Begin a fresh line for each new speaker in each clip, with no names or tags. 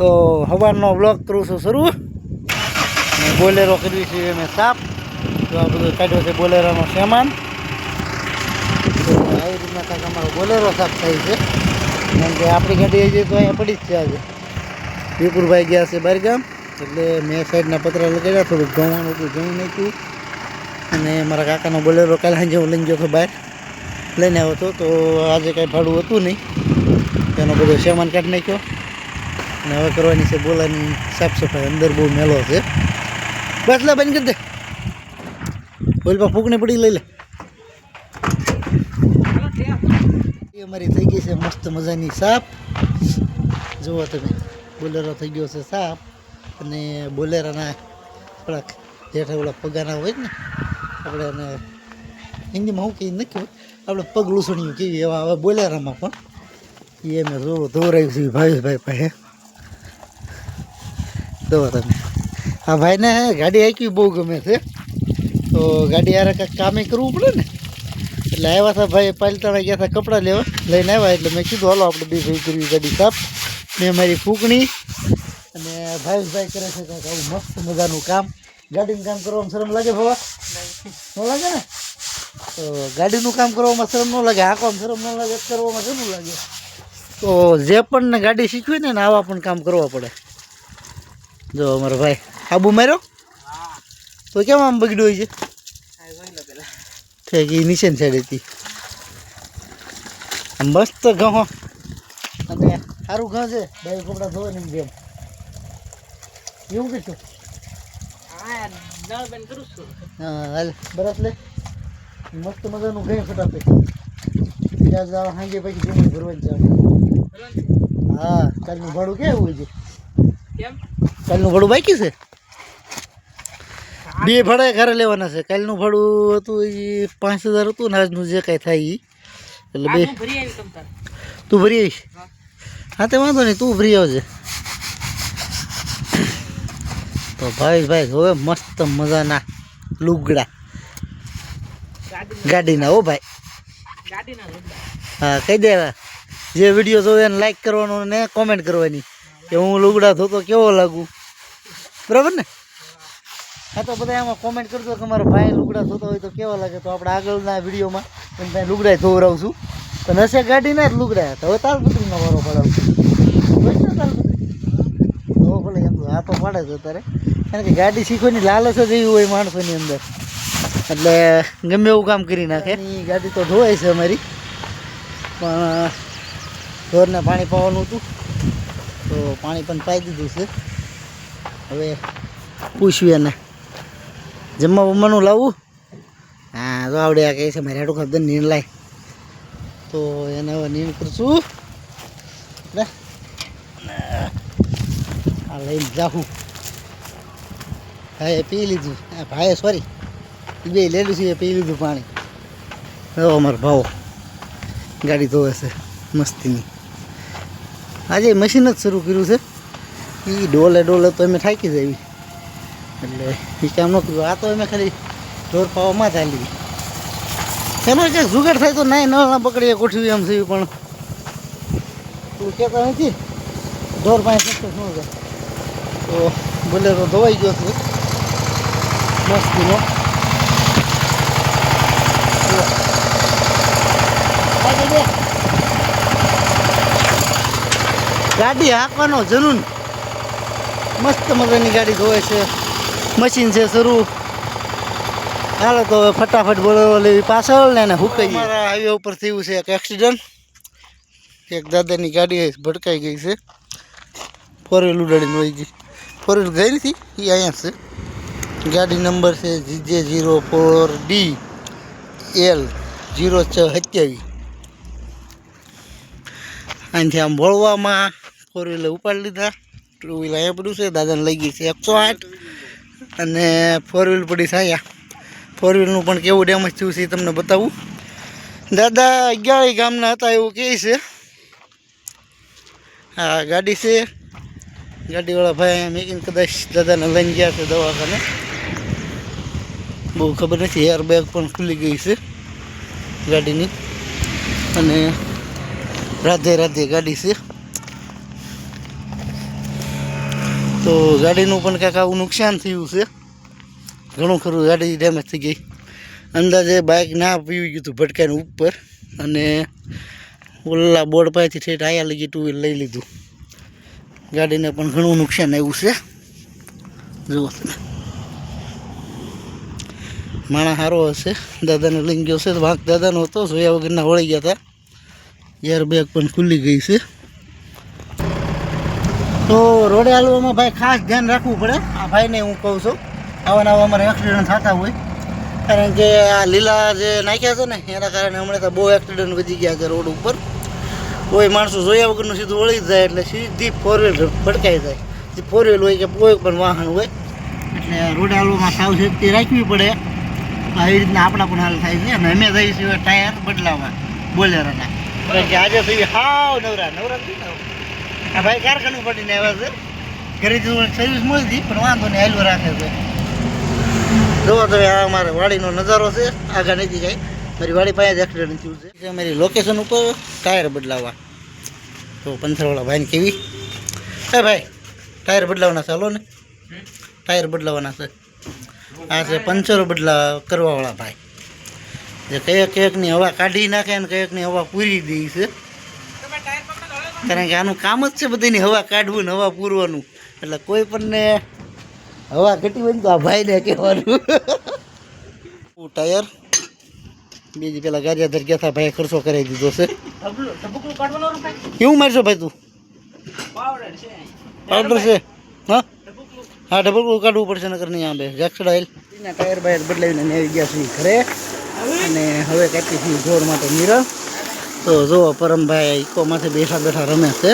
તો સવારનો બ્લોગ કરું છું શરૂ. બોલેરો કરવી છે મેં સાફ તો આ બધું કાઢ્યો છે બોલેરોનો સામાન. તો આવી રીતના કાંઈક અમારો બોલેરો સાફ થાય છે. કારણ કે આપણી ગાડી હજી તો અહીંયા પડી જ છે આજે. વિપુરભાઈ ગયા છે બહારગામ એટલે મેં સાઈડના પતરા લગાડ્યા, થોડુંક ઘઉંવાનું હતું ઘઉં નાખ્યું. અને મારા કાકાનો બોલેરો કાલે સાંજે હું લઈને ગયો હતો બહાર. લઈને આવ્યો હતો, તો આજે કાંઈ ભાડું હતું નહીં. તેનો બધો સામાન કાઢી નાખ્યો. અને હવે કરવાની છે બોલાની સાફ સફાઈ અંદર બહુ મેલો છે. બસ લે, બંધ કરી દે. બોલપા ફૂંકને પડી લઈ લે. અમારી થઈ ગઈ છે મસ્ત મજાની સાફ જુઓ તમે, બોલેરો થઈ ગયો છે સાફ અને બોલેરાના થોડાક જેઠા ઓલા પગાના હોય ને, આપણે એને હિન્દીમાં હું કંઈ નથી આપણે પગ લૂસણીયું કેવી એવા હવે બોલેરામાં પણ. એ મેં જોવું ધોરાયું છે ભાવેશભાઈ પાસે જોવો તમે. આ ભાઈને ગાડી હાંકવી બહુ ગમે છે. તો ગાડી યાર કાંઈક કામે કરવું પડે ને? એટલે આવ્યા હતા ભાઈ, પાલતાણા ગયા હતા કપડાં લેવા. લઈને આવ્યા એટલે મેં કીધું, હાલો, આપણે બે ભાઈ કરવી ગાડી સાફ. મેં મારી ફૂંકણી અને ભાવેશભાઈ કરે છે કાંઈક આવું મસ્ત મજાનું કામ. ગાડીનું કામ કરવામાં શરમ લાગે ભવા? ન લાગે ને? તો ગાડીનું કામ કરવામાં શરમ ન લાગે, હાંકવામાં શરમ ન લાગે, કરવામાં શરમ લાગે? તો જે પણ ગાડી શીખવી ને આવા પણ કામ કરવા પડે. જો અમારો ભાઈ આબુ માર્યો? તો કેમ આમ બગડ્યું હોય છે? ઠીક એ નીચેની સાઈડ હતી. મસ્ત ઘઉં અને સારું ઘઉં છે ભાઈ કપડાં ધોવે ને જેમ એવું કીધું હા, હાલ બરફ લે. મસ્ત મજાનું ઘઉં ફટાફટ ત્યાં જવા સાંજે પછી કરવાની ચાલે હા, કાલનું ભાડું કેવું હોય છે? કાલનું ભાડું બાકી છે? બે ભાડા ઘરે લેવાના છે. કાલનું ભાડું હતું એ પાંચ હજાર હતું ને આજનું જે કાંઈ થાય એ એટલે બે. તું ભરી આવીશ? હા તે વાંધો નહીં તું ભરી આવજે. તો ભાઈ ભાઈ હવે મસ્ત મજાના લુગડા. ગાડીના હો ભાઈ. હા કહી દેવા જે વીડિયો જોવે એને લાઈક કરવાનો ને કોમેન્ટ કરવાની. કે હું લુગડા ધોતો કેવો લાગુ? બરાબર ને? હા તો બધા એમાં કોમેન્ટ કરજો કે મારો ભાઈ લુગડા ધોતો હોય તો કેવા લાગે? તો આપણે આગળના વિડીયોમાં પણ ત્યાં લુગડા ધોવરાવશું તો નશે ગાડીના જ લુગડા તો હવે તાલપત્રીનો વારો પડાવશું. તાલપત્રી? તો ભલે એમ આ તો પાડે છે અત્યારે. કારણ કે ગાડી શીખવાની લાલચ જ એવી હોય માણસોની અંદર. એટલે ગમે એવું કામ કરી નાખે. ગાડી તો ધોવાય છે અમારી. પણ ઢોરને પાણી પાવાનું હતું. તો પાણી પણ પાઈ દીધું છે. હવે પૂછ્યું એને. જમવા બમવાનું લાવવું હા, તો આવડે આ કહે છે, મારે હાટું ખબર નીણ લાય. તો એને હવે નીણ કરશું આ લઈને જાઉં ભાઈએ પી લીધું. હા ભાઈએ સોરી બે લેલું છે પી લીધું પાણી. હવે અમારો ભાવો. ગાડી ધોવે છે, મસ્તીની. આજે મશીન જ શરૂ કર્યું છે. એ ડોલે ડોલે તો અમે થાકી જાય એટલે એ કામ ન કર્યું. આ તો અમે ખાલી જોર પાવામાં ચાલી એનો ક્યાંક જુગાડ થાય તો નાય નળના પકડીએ ગોઠવી એમ થયું, પણ તું કહેતા નથી, ઢોર પાસે શું જાય. તો બોલેરો ધોવાઈ ગયો છે. મસ્તીનો. ગાડી હાંકવાનો જનૂન મસ્ત મજાની ગાડી ધોવે છે. મશીન છે શરૂ. હાલો તો હવે ફટાફટ બોલાવો લેવી પાછળ ને એને હુકાઈ અમારા હાઈવે ઉપર થયું છે એક એક્સિડન્ટ એક દાદાની ગાડી ભટકાઈ ગઈ છે. ફોર વ્હીલ ઉડાડીને વહી ગઈ. ફોર વ્હીલ ગઈ નથી, એ અહીંયા છે. ગાડી નંબર છે GJ zero four D L zero છ સત્યાવીસ અહીંથી આમ વળવામાં ફોર વ્હીલર ઉપાડી લીધા. ટુ વ્હીલ અહીંયા પડ્યું છે, દાદાને લઈ ગઈ છે એકસો આઠ. અને ફોર વ્હીલ પડી છે અહીંયા. ફોર વ્હીલનું પણ કેવું ડેમેજ થયું છે એ તમને બતાવું. દાદા અગિયાર ગામના હતા એવું કહે છે. હા, ગાડી છે. ગાડીવાળા ભાઈ મેકીને કદાચ દાદાને લઈને ગયા છે દવાખાને. બહુ ખબર નથી એર બેગ પણ ખુલી ગઈ છે ગાડીની. અને રાધે રાધે ગાડી છે. તો ગાડીનું પણ કાંઈક આવું નુકસાન થયું છે. ઘણું ખરું ગાડી ડેમેજ થઈ ગઈ. અંદાજે બાઇક ના પીવી ગયું હતું ભટકાઈને ઉપર અને ઓલા બોર્ડ પાસેથી ઠેઠ આયા લગી ટુ વ્હીલ લઈ લીધું. ગાડીને પણ ઘણું નુકસાન આવ્યું છે. જુઓ. માણા સારો હશે. દાદાને લઈને ગયો છે. વાંક દાદાનો હતો. જોયા વગરના વળી ગયા હતા. એર બેગ પણ ખુલ્લી ગઈ છે. તો રોડે હાલવામાં ભાઈ ખાસ ધ્યાન રાખવું પડે. આ ભાઈને હું કહું છું, આવા નવા અમારે એક્સિડન્ટ થતા હોય. કારણ કે આ લીલા જે નાખ્યા છે ને, એના કારણે હમણાં તો બહુ એક્સિડન્ટ વધી ગયા છે રોડ ઉપર. કોઈ માણસો જોયા વગરનું સીધું વળી જાય એટલે સીધી ફોર વ્હીલર ભટકાઈ જાય. જે ફોર વ્હીલ હોય કે કોઈ પણ વાહન હોય. એટલે રોડ હાલવામાં સાવચેતી રાખવી પડે. આવી રીતના આપણા પણ હાલ થાય છે. અને અમે છીએ ટાયર બદલાવવા, બોલેરોના. કારણ કે આજે થઈ હાવ નવરા નવરા આ ભાઈ કારખાનું પડીને આવ્યા છે. ઘરેથી સર્વિસ મળી હતી, પણ વાંધો નહીં હાલવા રાખે છે. જોવો તમે, આ અમારા વાડીનો નજારો છે, આગળ નથી જાય મારી વાડી પાસે જ એક્સિડન્ટ થયું છે. મારી લોકેશન ઉપર ટાયર બદલાવવા. તો પંથરવાળા ભાઈને કેવી હે ભાઈ ટાયર બદલાવવાના હલો ને. ટાયર બદલાવવાના છે. આ છે પંચર બદલા કરવાવાળા ભાઈ. જે કયેક કયેકની હવા કાઢી નાખે અને કયેકની હવા પૂરી દે છે. કારણ કે આનું કામ જ છે બધીની હવા કાઢવું ને હવા પૂરવાનું. એટલે કોઈ પણને હવા ઘટી હોય ને તો આ ભાઈને કહેવાનું. ટાયર. બીજી પેલા ગાડિયાધર ગયા હતા ભાઈ ખર્ચો કરાવી દીધો છે. કેવું મારશો ભાઈ તું? પાવડર છે. હા? હા ડબલ કાઢવું પડશે નકર નહીં આંબે. જેક્સડ ઓઇલ એના ટાયર બાયર બદલાવીને આવી ગયા છીએ ઘરે. અને હવે કાપી છીએ જોર માટે મિરર તો જો, પરમભાઈ ઇકોમાંથી બેઠા બેઠા રમે છે.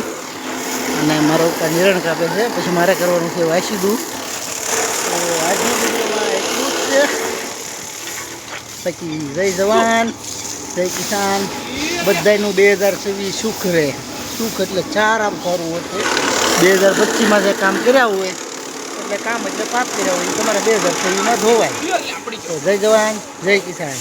અને મારો નિરણ કાપે છે. પછી મારે કરવાનું છે વાંચી દઉં તો આજની વિડીયોમાં એટલું જ છે. પછી જય જવાન, જય કિસાન. બધાયનું બે હજાર છવ્વીસ સુખ રહે. સુખ એટલે ચાર આમ સારું હશે બે હજાર પચીસમાં જે કામ કર્યા હોય, એટલે કામ એટલે પાપ કર્યા હોય તમારે બે હજાર છવ્વીસમાં ધોવાય. તો જય જવાન, જય કિસાન.